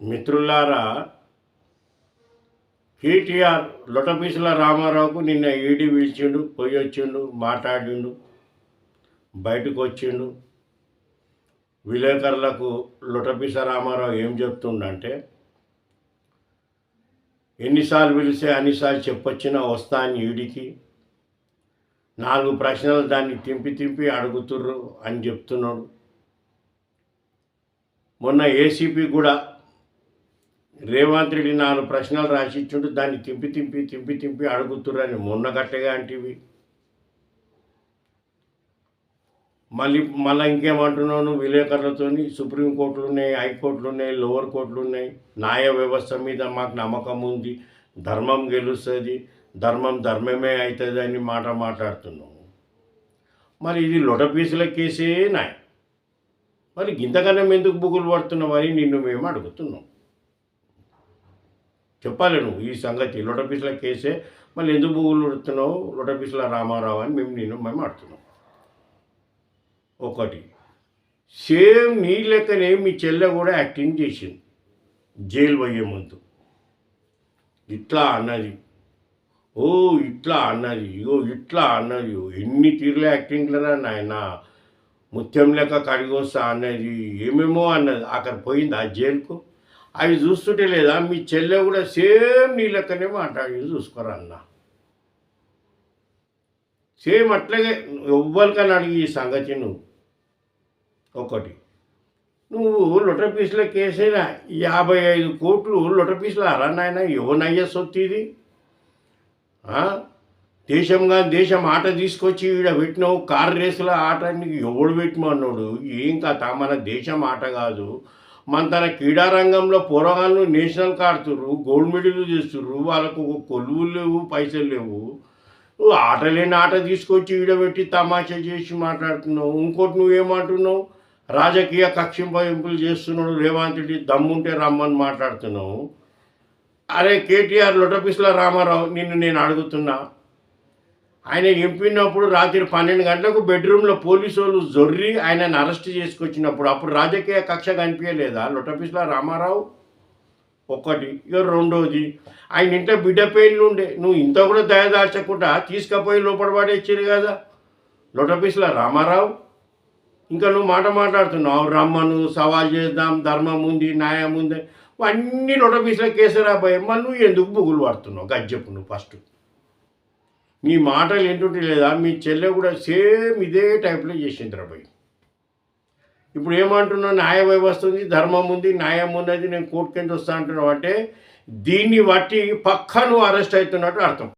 మిత్రులారా కేటీఆర్ లొటపీసుల రామారావుకు నిన్న ఈడీ పిలిచిండు పోయి వచ్చిండు మాట్లాడిండు బయటకు వచ్చిండు. విలేకరులకు లొటపీస రామారావు ఏం చెప్తుండంటే ఎన్నిసార్లు పిలిస్తే అన్నిసార్లు చెప్పొచ్చినా వస్తా అని ఈడికి నాలుగు ప్రశ్నలు దాన్ని తింపి తింపి అడుగుతుర్రు అని చెప్తున్నాడు. మొన్న ఏసీపీ కూడా రేవంత్ రెడ్డి నాలుగు ప్రశ్నలు రాసిచ్చుండు దాన్ని తింపి తింపి తింపి తింపి అడుగుతుర్రని మొన్నగట్టగా అంటివి. మళ్ళీ మళ్ళీ ఇంకేమంటున్నావు నువ్వు విలేకరులతో సుప్రీంకోర్టులు ఉన్నాయి హైకోర్టులు ఉన్నాయి లోవర్ కోర్టులు ఉన్నాయి న్యాయ వ్యవస్థ మీద మాకు నమ్మకం ఉంది. ధర్మం గెలుస్తుంది. ధర్మం ధర్మమే అవుతుంది అని మాట మాట్లాడుతున్నావు. మరి ఇది లొటపీసుల కేసే నాయ. మరి ఇంతకన్నా ఎందుకు బుగులు పడుతున్నావని నిన్ను మేము అడుగుతున్నాం. చెప్పాలి నువ్వు ఈ సంగతి. లొటపీసుల కేసే మళ్ళీ ఎందుకు బుగులు ఉడుతున్నావు? లొటపీసుల రామారావు అని మేము నేను మేము ఆడుతున్నాం. ఒకటి. సేమ్ నీ లెక్కనే మీ చెల్లె కూడా యాక్టింగ్ చేసింది. జైలు పోయే ముందు. ఇట్లా అన్నది. ఓ ఇట్లా అన్నది. ఇగో ఇట్లా అన్నది. ఎన్ని తీరుల యాక్టింగ్లరా నాయన? ముత్యం లెక్క కడిగొస్తా అన్నది. ఏమేమో అన్నది. అక్కడ పోయింది ఆ జైలుకు. అవి చూస్తుంటే లేదా? మీ చెల్లె కూడా సేమ్ నీ లెక్కనే మాట్లాడి చూసుకోరా అన్న? సేమ్ అట్లాగే ఎవ్వరికని అడిగి ఈ సంగతి నువ్వు. ఒకటి నువ్వు లొటపీసుల కేసైనా యాభై ఐదు కోట్లు లొటపీసులు పీసులు నాయన? ఎవనయ్యే సొత్తు ఇది? దేశంగా దేశం ఆట తీసుకొచ్చి ఈడ పెట్టినావు కార్ రేసుల ఆట నీకు ఎవడు పెట్టమన్నాడు ఏం కథ? మన దేశం ఆట కాదు. మన తన క్రీడారంగంలో పోరాగాళ్ళు నేషనల్ ఆడుతుర్రు గోల్డ్ మెడల్ చేస్తుర్రు వాళ్ళకు ఒక కొలువులు లేవు పైసలు లేవు. ఆట లేని ఆట తీసుకొచ్చి ఈడబెట్టి తమాషా చేసి మాట్లాడుతున్నావు. ఇంకోటి నువ్వేమంటున్నావు? రాజకీయ కక్షింపయింపులు చేస్తున్నాడు రేవంత్ రెడ్డి దమ్ముంటే రమ్మని మాట్లాడుతున్నావు. అరే కేటీఆర్ లొటపిస్ల రామారావు నిన్ను నేను అడుగుతున్నా. ఆయన ఎంపినప్పుడు రాత్రి పన్నెండు గంటలకు బెడ్రూమ్లో పోలీసు వాళ్ళు జొర్రి ఆయనను అరెస్ట్ చేసుకొచ్చినప్పుడు అప్పుడు రాజకీయ కక్ష కనిపించలేదా? లొటపిస్ల రామారావు? ఒక్కటి ఇక రెండోది. ఆయన ఇంట్లో బిడ్డ పెయిన్లు ఉండే. నువ్వు ఇంత కూడా దయదార్చకుండా తీసుకపోయి లోపల పడేచ్చారు కదా? లొటపిస్ల రామారావు? ఇంకా నువ్వు మాట మాట్లాడుతున్నావు. రమ్మను సవాల్ చేద్దాం. ధర్మం ఉంది న్యాయం ఉంది. అన్నీ లొటపీసుల కేసరా భయం. మళ్ళీ నువ్వు ఎందుకు బుగులు పడుతున్నావు? గజ్జపు నువ్వు ఫస్ట్. నీ మాటలు ఏంటుంటే లేదా మీ చెల్లె కూడా సేమ్ ఇదే టైప్లో చేసింది రాబోయ్ ఇప్పుడు ఏమంటున్నావు న్యాయ వ్యవస్థ ఉంది ధర్మం ఉంది న్యాయం ఉన్నది నేను కోర్టుకెంత వస్తా అంటున్నావు అంటే దీన్ని బట్టి పక్క నువ్వు అరెస్ట్ అవుతున్నట్టు అర్థం.